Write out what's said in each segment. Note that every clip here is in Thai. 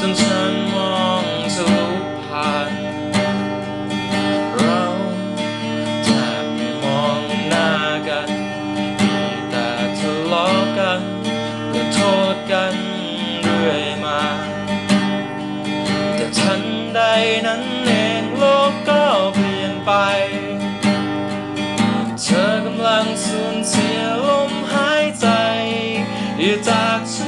จนฉันมองทะลุผ่านเราแทบไม่มองหน้ากันมีแต่ทะเลาะกันก็โทษกันเรื่อยมา แต่ฉันใดนั้นเองโลกก็เปลี่ยนไป เธอกำลังสูญเสียลมหายใจอยู่จากฉัน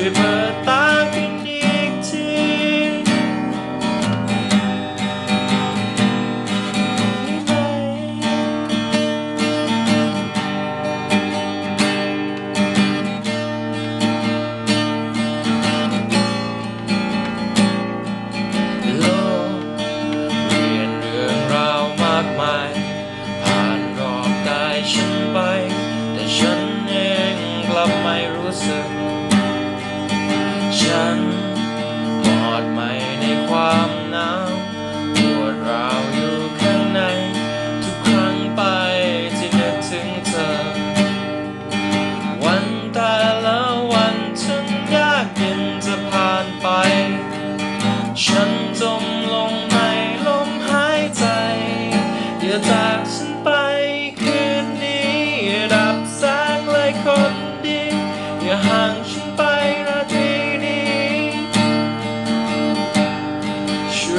วยเปิดตาขึ้นอีกที โลกเรียนเรื่องราวมากมาย ผ่านรอบกายฉันไป แต่ฉันเองกลับไม่รู้สึก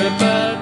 goodbye.